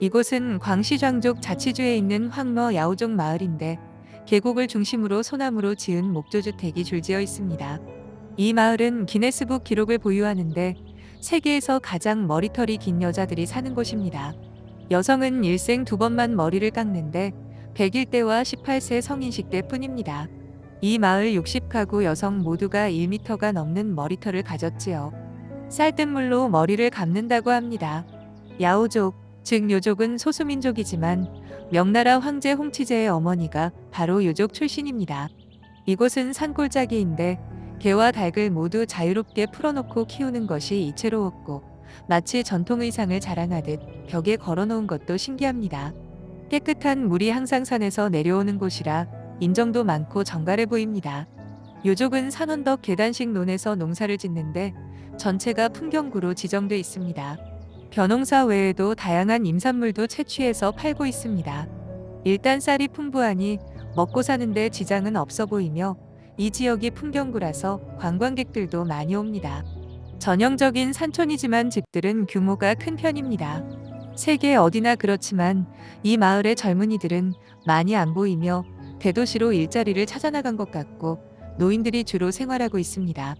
이곳은 광시장족 자치주에 있는 황러 야오족 마을인데 계곡을 중심으로 소나무로 지은 목조주택이 줄지어 있습니다. 이 마을은 기네스북 기록을 보유하는데 세계에서 가장 머리털이 긴 여자들이 사는 곳입니다. 여성은 일생 두 번만 머리를 깎는데 100일 때와 18세 성인식 때 뿐입니다. 이 마을 60가구 여성 모두가 1m가 넘는 머리털을 가졌지요. 쌀뜨물로 머리를 감는다고 합니다. 야오족, 즉 요족은 소수민족이지만 명나라 황제 홍치제의 어머니가 바로 요족 출신입니다. 이곳은 산골짜기인데 개와 닭을 모두 자유롭게 풀어놓고 키우는 것이 이채로웠고 마치 전통 의상을 자랑하듯 벽에 걸어놓은 것도 신기합니다. 깨끗한 물이 항상 산에서 내려오는 곳이라 인정도 많고 정갈해 보입니다. 요족은 산원덕 계단식 논에서 농사를 짓는데 전체가 풍경구로 지정돼 있습니다. 벼농사 외에도 다양한 임산물도 채취해서 팔고 있습니다. 일단 쌀이 풍부하니 먹고 사는데 지장은 없어 보이며 이 지역이 풍경구라서 관광객들도 많이 옵니다. 전형적인 산촌이지만 집들은 규모가 큰 편입니다. 세계 어디나 그렇지만 이 마을의 젊은이들은 많이 안 보이며 대도시로 일자리를 찾아 나간 것 같고 노인들이 주로 생활하고 있습니다.